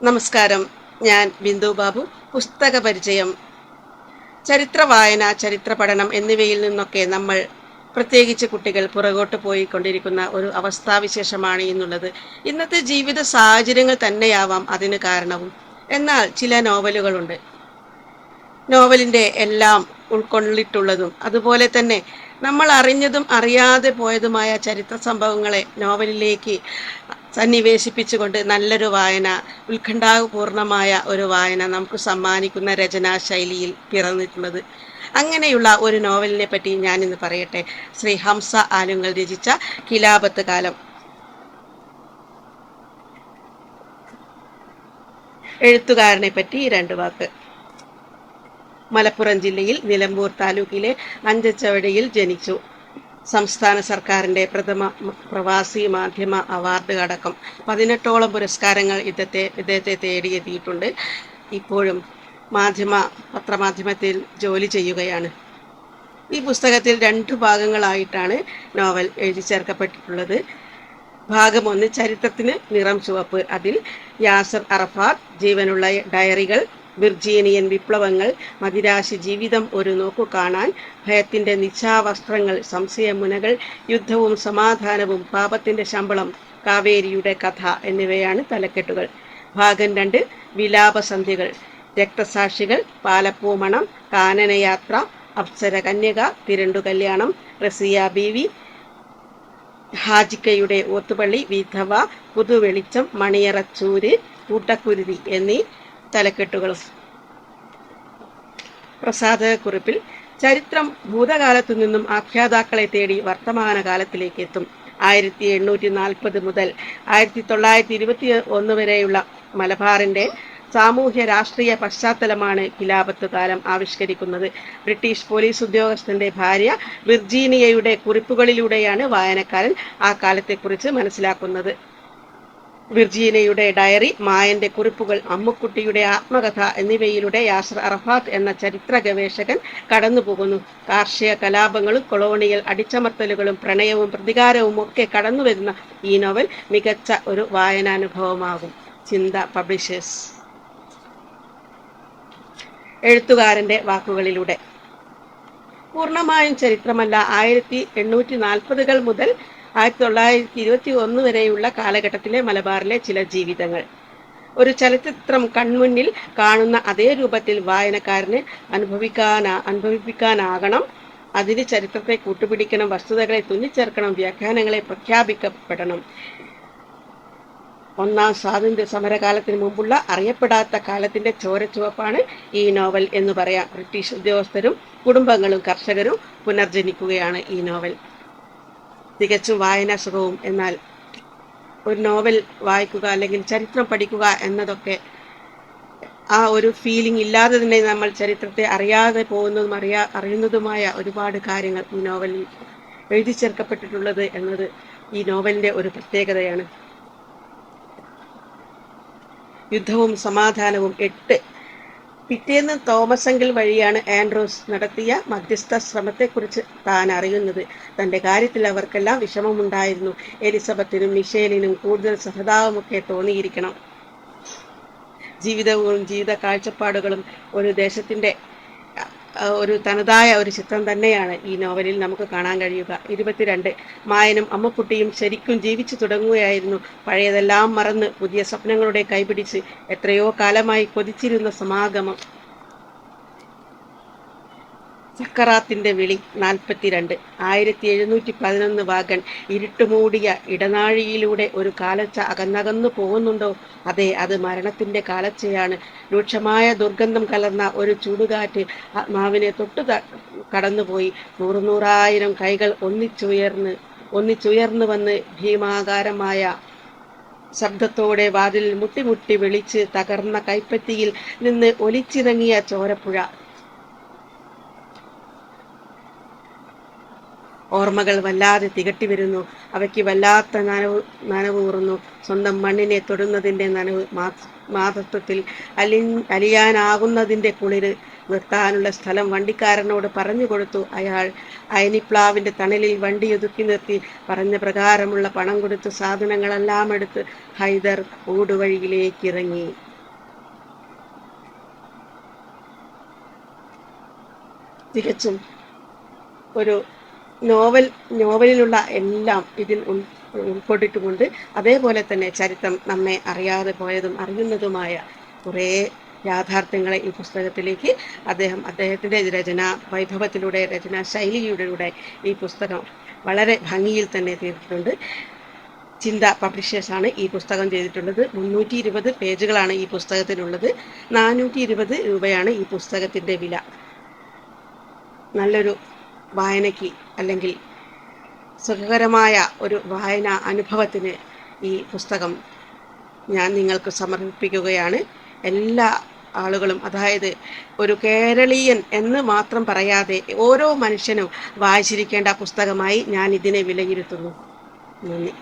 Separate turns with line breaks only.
നമസ്കാരം. ഞാൻ ബിന്ദു ബാബു. പുസ്തക പരിചയം ചരിത്ര വായന ചരിത്ര പഠനം എന്നിവയിൽ നിന്നൊക്കെ നമ്മൾ പ്രത്യേകിച്ച് കുട്ടികൾ പുറകോട്ട് പോയിക്കൊണ്ടിരിക്കുന്ന ഒരു അവസ്ഥാവിശേഷമാണ് ഇന്നുള്ളത്. ഇന്നത്തെ ജീവിത സാഹചര്യങ്ങൾ തന്നെയാവാം അതിന് കാരണവും. എന്നാൽ ചില നോവലുകളുണ്ട്. നോവലിന്റെ എല്ലാം ഉൾക്കൊള്ളിട്ടുള്ളതും അതുപോലെ തന്നെ നമ്മൾ അറിഞ്ഞതും അറിയാതെ പോയതുമായ ചരിത്ര സംഭവങ്ങളെ നോവലിലേക്ക് സന്നിവേശിപ്പിച്ചുകൊണ്ട് നല്ലൊരു വായന ഉത്കണ്ഠാപൂർണമായ ഒരു വായന നമുക്ക് സമ്മാനിക്കുന്ന രചനാ ശൈലിയിൽ പിറന്നിട്ടുള്ളത്. അങ്ങനെയുള്ള ഒരു നോവലിനെ പറ്റി ഞാനിന്ന് പറയട്ടെ. ശ്രീ ഹംസ ആലുങ്ങൾ രചിച്ച കിലാപത്ത് കാലം. എഴുത്തുകാരനെ പറ്റി രണ്ട് വാക്ക്. മലപ്പുറം ജില്ലയിൽ നിലമ്പൂർ താലൂക്കിലെ അഞ്ചച്ചവടിയിൽ ജനിച്ചു. സംസ്ഥാന സർക്കാരിന്റെ പ്രഥമ പ്രവാസി മാധ്യമ അവാർഡ് അടക്കം പതിനെട്ടോളം പുരസ്കാരങ്ങൾ ഇദ്ദേഹത്തെ ഇദ്ദേഹത്തെ തേടിയെത്തിയിട്ടുണ്ട്. ഇപ്പോഴും മാധ്യമ പത്രമാധ്യമത്തിൽ ജോലി ചെയ്യുകയാണ്. ഈ പുസ്തകത്തിൽ രണ്ടു ഭാഗങ്ങളായിട്ടാണ് നോവൽ എഴുതി ചേർക്കപ്പെട്ടിട്ടുള്ളത്. ഭാഗം ഒന്ന് ചരിത്രത്തിന് നിറം ചുവപ്പ്. അതിൽ യാസർ അറഫാത്ത് ജീവനുള്ള ഡയറികൾ വിർജീനിയൻ വിപ്ലവങ്ങൾ മതിരാശി ജീവിതം ഒരു നോക്കു കാണാൻ ഭയത്തിന്റെ നിശാവസ്ത്രങ്ങൾ സംശയമുനകൾ യുദ്ധവും സമാധാനവും പാപത്തിന്റെ ശമ്പളം കാവേരിയുടെ കഥ എന്നിവയാണ് തലക്കെട്ടുകൾ. ഭാഗം രണ്ട് വിലാപസന്ധ്യകൾ. രക്തസാക്ഷികൾ പാലപ്പൂമണം കാനനയാത്ര അപ്സര കന്യക തിരണ്ടു കല്യാണം റസിയ ബീവി ഹാജിക്കയുടെ ഓത്തുപള്ളി വിധവ പുതുവെളിച്ചം മണിയറച്ചൂര് കൂട്ടക്കുരുതി എന്നീ തലക്കെട്ടുകൾ. പ്രസാദകുറിപ്പിൽ ചരിത്രം ഭൂതകാലത്തു നിന്നും ആഖ്യാതാക്കളെ തേടി വർത്തമാനകാലത്തിലേക്ക് എത്തും ആയിരത്തി എണ്ണൂറ്റി നാൽപ്പത് മുതൽ ആയിരത്തി തൊള്ളായിരത്തി ഇരുപത്തി ഒന്ന് വരെയുള്ള മലബാറിന്റെ സാമൂഹ്യ രാഷ്ട്രീയ പശ്ചാത്തലമാണ് ഖിലാപത്ത് കാലം ആവിഷ്കരിക്കുന്നത്. ബ്രിട്ടീഷ് പോലീസ് ഉദ്യോഗസ്ഥന്റെ ഭാര്യ വിർജീനിയയുടെ കുറിപ്പുകളിലൂടെയാണ് വായനക്കാരൻ ആ കാലത്തെക്കുറിച്ച് മനസ്സിലാക്കുന്നത്. വിർജീനയുടെ ഡയറി മായന്റെ കുറിപ്പുകൾ അമ്മുക്കുട്ടിയുടെ ആത്മകഥ എന്നിവയിലൂടെ യാസർ അറഫാത്ത് എന്ന ചരിത്ര ഗവേഷകൻ കടന്നുപോകുന്നു. കാർഷിക കലാപങ്ങളും കൊളോണിയൽ അടിച്ചമർത്തലുകളും പ്രണയവും പ്രതികാരവും ഒക്കെ കടന്നുവരുന്ന ഈ നോവൽ മികച്ച ഒരു വായനാനുഭവമാകും. ചിന്ത പബ്ലിഷേഴ്സ്. എഴുത്തുകാരന്റെ വാക്കുകളിലൂടെ. പൂർണമായും ചരിത്രമല്ല ആയിരത്തി എണ്ണൂറ്റി നാൽപ്പതുകൾ മുതൽ ആയിരത്തി തൊള്ളായിരത്തി ഇരുപത്തി ഒന്ന് വരെയുള്ള കാലഘട്ടത്തിലെ മലബാറിലെ ചില ജീവിതങ്ങൾ. ഒരു ചലച്ചിത്രം കൺമുന്നിൽ കാണുന്ന അതേ രൂപത്തിൽ വായനക്കാരന് അനുഭവിക്കാനാ അനുഭവിപ്പിക്കാനാകണം. അതിന് ചരിത്രത്തെ കൂട്ടുപിടിക്കണം വസ്തുതകളെ തുന്നിച്ചേർക്കണം വ്യാഖ്യാനങ്ങളെ പ്രഖ്യാപിക്കപ്പെടണം. ഒന്നാം സ്വാതന്ത്ര്യ സമരകാലത്തിന് മുമ്പുള്ള അറിയപ്പെടാത്ത കാലത്തിന്റെ ചോരച്ചുവപ്പാണ് ഈ നോവൽ എന്ന് പറയാം. ബ്രിട്ടീഷ് ഉദ്യോഗസ്ഥരും കുടുംബങ്ങളും കർഷകരും പുനർജനിക്കുകയാണ് ഈ നോവൽ. തികച്ചും വായനാസുഖവും. എന്നാൽ ഒരു നോവൽ വായിക്കുക അല്ലെങ്കിൽ ചരിത്രം പഠിക്കുക എന്നതൊക്കെ ആ ഒരു ഫീലിംഗ് ഇല്ലാതെ തന്നെ നമ്മൾ ചരിത്രത്തെ അറിയാതെ പോകുന്നതും അറിയാ അറിയുന്നതുമായ ഒരുപാട് കാര്യങ്ങൾ ഈ നോവലിൽ എഴുതി ചേർക്കപ്പെട്ടിട്ടുള്ളത് എന്നത് ഈ നോവലിന്റെ ഒരു പ്രത്യേകതയാണ്. യുദ്ധവും സമാധാനവും എട്ട് പിറ്റേന്ന് തോമസെങ്കിൽ വഴിയാണ് ആൻഡ്രോസ് നടത്തിയ മധ്യസ്ഥ ശ്രമത്തെക്കുറിച്ച് താൻ അറിയുന്നത്. തന്റെ കാര്യത്തിൽ അവർക്കെല്ലാം വിഷമമുണ്ടായിരുന്നു. എലിസബത്തിനും മിഷേലിനും കൂടുതൽ സഹതാപമൊക്കെ തോന്നിയിരിക്കണം. ജീവിതവും ജീവിത കാഴ്ചപ്പാടുകളും ഒരു ദേശത്തിന്റെ ഒരു തനതായ ഒരു ചിത്രം തന്നെയാണ് ഈ നോവലിൽ നമുക്ക് കാണാൻ കഴിയുക. ഇരുപത്തിരണ്ട് മായനും അമ്മക്കുട്ടിയും ശരിക്കും ജീവിച്ചു തുടങ്ങുകയായിരുന്നു. പഴയതെല്ലാം മറന്ന് പുതിയ സ്വപ്നങ്ങളുടെ കൈപിടിച്ച് എത്രയോ കാലമായി കൊതിച്ചിരുന്ന സമാഗമം. സക്കറാത്തിന്റെ വിളി നാൽപ്പത്തിരണ്ട്. ആയിരത്തി എഴുന്നൂറ്റി പതിനൊന്ന് വാഗൺ ഇരുട്ടുമൂടിയ ഇടനാഴിയിലൂടെ ഒരു കാലച്ച അകന്നകന്നു പോകുന്നുണ്ടോ? അതെ അത് മരണത്തിന്റെ കാലച്ചയാണ്. രൂക്ഷമായ ദുർഗന്ധം കലർന്ന ഒരു ചൂടുകാറ്റ് ആത്മാവിനെ തൊട്ടു കടന്നുപോയി. നൂറുനൂറായിരം കൈകൾ ഒന്നിച്ചുയർന്ന് ഒന്നിച്ചുയർന്നു വന്ന് ഭീമാകാരമായ ശബ്ദത്തോടെ വാതിൽ മുട്ടിമുട്ടി വിളിച്ച് തകർന്ന കൈപ്പത്തിയിൽ നിന്ന് ഒലിച്ചിറങ്ങിയ ചോരപ്പുഴ. ഓർമ്മകൾ വല്ലാതെ തികട്ടി വരുന്നു. അവയ്ക്ക് വല്ലാത്ത നനവ് നനവൂറുന്നു സ്വന്തം മണ്ണിനെ തൊടുന്നതിന്റെ നനവ് മാതൃത്വത്തിൽ അലി അലിയാനാകുന്നതിന്റെ കുളിര് നിർത്താനുള്ള സ്ഥലം വണ്ടിക്കാരനോട് പറഞ്ഞു കൊടുത്തു. അയാൾ അയനിപ്ലാവിന്റെ തണലിൽ വണ്ടി ഒതുക്കി നിർത്തി. പറഞ്ഞ പ്രകാരമുള്ള പണം കൊടുത്ത് സാധനങ്ങളെല്ലാം എടുത്ത് ഹൈദർ ഊടുവഴിയിലേക്ക് ഇറങ്ങി. തികച്ചും ഒരു നോവൽ നോവലിലുള്ള എല്ലാം ഇതിൽ ഉൾ ഉൾക്കൊണ്ടിട്ടുമുണ്ട് അതേപോലെ തന്നെ ചരിത്രം നമ്മെ അറിയാതെ പോയതും അറിയുന്നതുമായ കുറേ യാഥാർത്ഥ്യങ്ങളെ ഈ പുസ്തകത്തിലേക്ക് അദ്ദേഹം അദ്ദേഹത്തിന്റെ രചന വൈഭവത്തിലൂടെ രചനാ ശൈലിയിലൂടെ ഈ പുസ്തകം വളരെ ഭംഗിയിൽ തന്നെ തീർത്തിട്ടുണ്ട്. ചിന്ത പബ്ലിഷേഴ്സാണ് ഈ പുസ്തകം ചെയ്തിട്ടുള്ളത്. മുന്നൂറ്റി ഇരുപത് പേജുകളാണ് ഈ പുസ്തകത്തിനുള്ളത് നാനൂറ്റി ഇരുപത് രൂപയാണ് ഈ പുസ്തകത്തിന്റെ വില. നല്ലൊരു വായനയ്ക്ക് അല്ലെങ്കിൽ സുഖകരമായ ഒരു വായന അനുഭവത്തിന് ഈ പുസ്തകം ഞാൻ നിങ്ങൾക്ക് സമർപ്പിക്കുകയാണ്. എല്ലാ ആളുകളും അതായത് ഒരു കേരളീയൻ എന്ന് മാത്രം പറയാതെ ഓരോ മനുഷ്യനും വായിച്ചിരിക്കേണ്ട പുസ്തകമായി ഞാൻ ഇതിനെ വിലയിരുത്തുന്നു. നന്ദി.